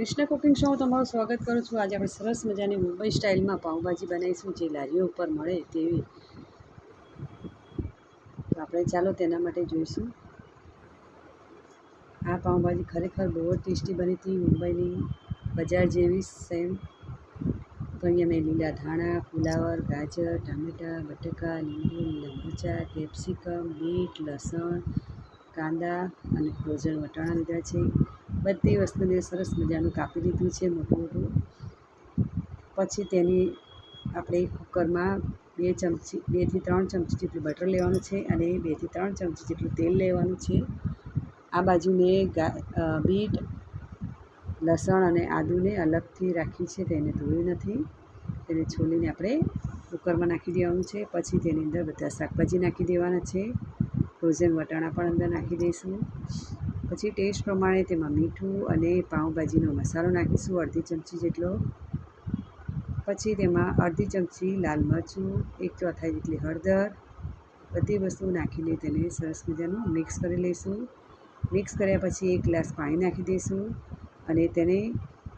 Krishna cooking show તમારું સ્વાગત કરું છું. આજે આપણે સરસ મજાની મુંબઈ સ્ટાઇલમાં પાઉંભાજી બનાવીશું જે લારીઓ ઉપર મળે તેવી. તો આપણે ચાલો તેના માટે જોઈશું. આ પાઉંભાજી ખરેખર બહુ જ ટેસ્ટી બની હતી મુંબઈની બજાર જેવી સેમ. તો અહીંયા મેં લીલા ધાણા, ફુલાવર, ગાજર, ટામેટાં, બટાકા, લીંબુ, લીલા કેપ્સિકમ, બીટ, લસણ, કાંદા અને ફ્રોઝન વટાણા લીધા છે. બધી વસ્તુને સરસ મજાનું કાપી લીધું છે, મોટું મોટું. પછી તેની આપણે કુકરમાં બે ચમચી બેથી ત્રણ ચમચી જેટલું બટર લેવાનું છે અને બેથી ત્રણ ચમચી જેટલું તેલ લેવાનું છે. આ બાજુ મેં બીટ, લસણ અને આદુને અલગથી રાખી છે, તેને ધોયું નથી. તેને છોલીને આપણે કુકરમાં નાખી દેવાનું છે. પછી તેની અંદર બધા શાકભાજી નાખી દેવાના છે. ફ્રોઝન વટાણા પણ અંદર નાખી દઈશું. પછી ટેસ્ટ પ્રમાણે તેમાં મીઠું અને પાઉંભાજીનો મસાલો નાખીશું, અડધી ચમચી જેટલો. પછી તેમાં અડધી ચમચી લાલ મરચું, એક ચોથાઈ જેટલી હળદર, બધી વસ્તુ નાખીને તેને સરસ મજાનું મિક્સ કરી લઈશું. મિક્સ કર્યા પછી એક ગ્લાસ પાણી નાખી દઈશું અને તેને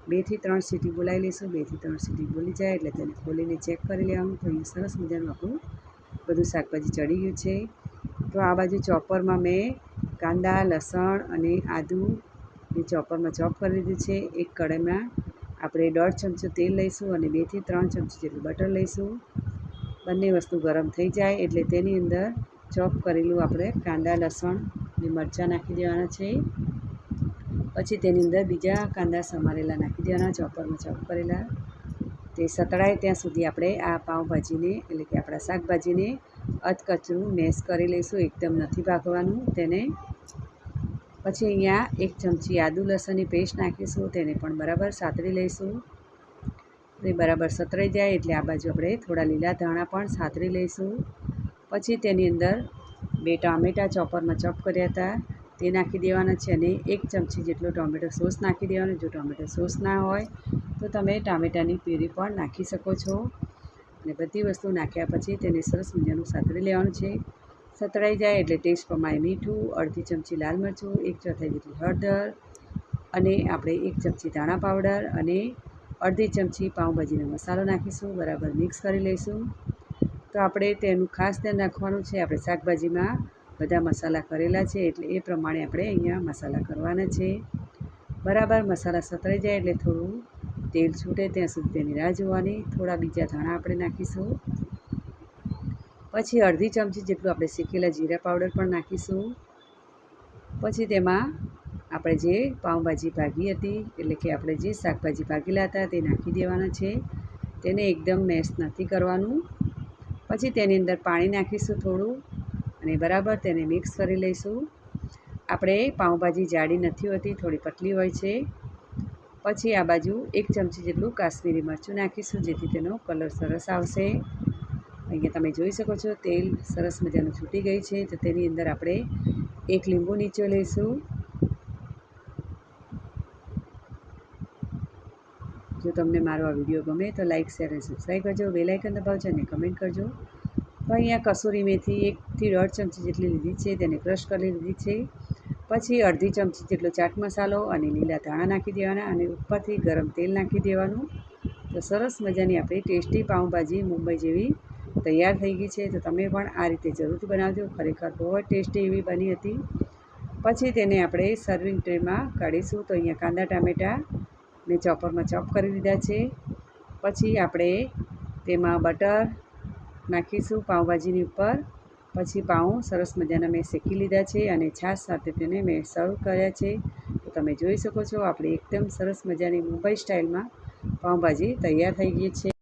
બેથી ત્રણ સીટી બોલાવી લઈશું. બેથી ત્રણ સીટી બોલી જાય એટલે તેને ખોલીને ચેક કરી લેવાનું. તો અહીં સરસ મજાનું આપણું બધું શાકભાજી ચડી ગયું છે. તો આ બાજુ ચોપરમાં મેં કાંદા, લસણ અને આદું એ ચોપરમાં ચોપ કરી લીધું છે. એક કઢાઈમાં આપણે દોઢ ચમચો તેલ લઈશું અને બેથી ત્રણ ચમચી જેટલું બટર લઈશું. બંને વસ્તુ ગરમ થઈ જાય એટલે તેની અંદર ચોપ કરેલું આપણે કાંદા, લસણ અને મરચાં નાખી દેવાના છે. પછી તેની અંદર બીજા કાંદા સમારેલા નાખી દેવાના, ચોપરમાં ચોપ કરેલા. તે સતળાય ત્યાં સુધી આપણે આ પાઉંભાજીને એટલે કે આપણા શાકભાજીને અધકચરું મેશ કરી લઈશું. એકદમ નથી ભાગવાનું. તેને પછી અહીંયા એક ચમચી આદુ લસણની પેસ્ટ નાખીશું, તેને પણ બરાબર સાતરી લઈશું. તે બરાબર સતરાઈ જાય એટલે આ બાજુ આપણે થોડા લીલા ધાણા પણ સાતરી લઈશું. પછી તેની અંદર બે ટામેટાં ચોપરમાં ચોપ કર્યા હતા, તે નાખી દેવાના છે અને એક ચમચી જેટલો ટોમેટો સોસ નાખી દેવાનો. જો ટોમેટો સોસ ના હોય, તો તમે ટામેટાની પ્યુરી પણ નાખી શકો છો. અને બધી વસ્તુ નાખ્યા પછી તેને સરસ મજાનું સાતરી લેવાનું છે. સતરાઈ જાય એટલે ટેસ્ટ પ્રમાણે મીઠું, અડધી ચમચી લાલ મરચું, એક ચોથાઈ જેટલી હળદર અને આપણે એક ચમચી ધાણા પાવડર અને અડધી ચમચી પાઉંભાજીનો મસાલો નાખીશું, બરાબર મિક્સ કરી લઈશું. તો આપણે તેનું ખાસ ધ્યાન રાખવાનું છે, આપણે શાકભાજીમાં બધા મસાલા કરેલા છે, એટલે એ પ્રમાણે આપણે અહીંયા મસાલા કરવાના છે. બરાબર મસાલા સતરાઈ જાય એટલે થોડું તેલ છૂટે ત્યાં સુધી તેની રાહ જોવાની, થોડા બીજા ધાણા આપણે નાખીશું. પછી અડધી ચમચી જેટલું આપણે શેકેલા જીરા પાવડર પણ નાખીશું. પછી તેમાં આપણે જે પાઉંભાજી ભાગી હતી, એટલે કે આપણે જે શાકભાજી ભાગેલા હતા તે નાખી દેવાના છે. તેને એકદમ મેશ નથી કરવાનું. પછી તેની અંદર પાણી નાખીશું થોડું અને બરાબર તેને મિક્સ કરી લઈશું. આપણે પાઉંભાજી જાડી નથી હોતી, થોડી પતલી હોય છે. પછી આ બાજુ એક ચમચી જેટલું કાશ્મીરી મરચું નાખીશું, જેથી તેનો કલર સરસ આવશે. અહીંયા તમે જોઈ શકો છો, તેલ સરસ મજાનું છૂટી ગઈ છે, તો તેની અંદર આપણે એક લીંબુ નીચો લઈશું. જો તમને મારો આ વીડિયો ગમે તો લાઇક શેર અને સબસ્ક્રાઈબ કરજો. બેલાઇકન દબાવજો અને કમેન્ટ કરજો. તો અહીંયા કસૂરી મેથી એકથી દોઢ ચમચી જેટલી લીધી છે, તેને ક્રશ કરી લીધી છે. પછી અડધી ચમચી જેટલો ચાટ મસાલો અને લીલા ધાણા નાખી દેવાના અને ઉપરથી ગરમ તેલ નાખી દેવાનું. તો સરસ મજાની આપણી ટેસ્ટી પાઉંભાજી મુંબઈ જેવી તૈયાર થઈ ગઈ છે, તો તમે પણ આ રીતે જરૂરથી બનાવજો. ખરેખર બહુ જ ટેસ્ટી એવી બની હતી. પછી તેને આપણે સર્વિંગ ટ્રેમાં કાઢીશું. તો અહીંયા કાંદા, ટામેટાં મેં ચોપરમાં ચોપ કરી દીધા છે. પછી આપણે તેમાં બટર નાખીશું પાઉંભાજીની ઉપર. પછી પાઉં સરસ મજાના મેં શેકી લીધા છે અને છાશ સાથે તેને મેં સર્વ કર્યા છે. તો તમે જોઈ શકો છો, આપણી એકદમ સરસ મજાની મુંબઈ સ્ટાઇલમાં પાઉંભાજી તૈયાર થઈ ગઈ છે.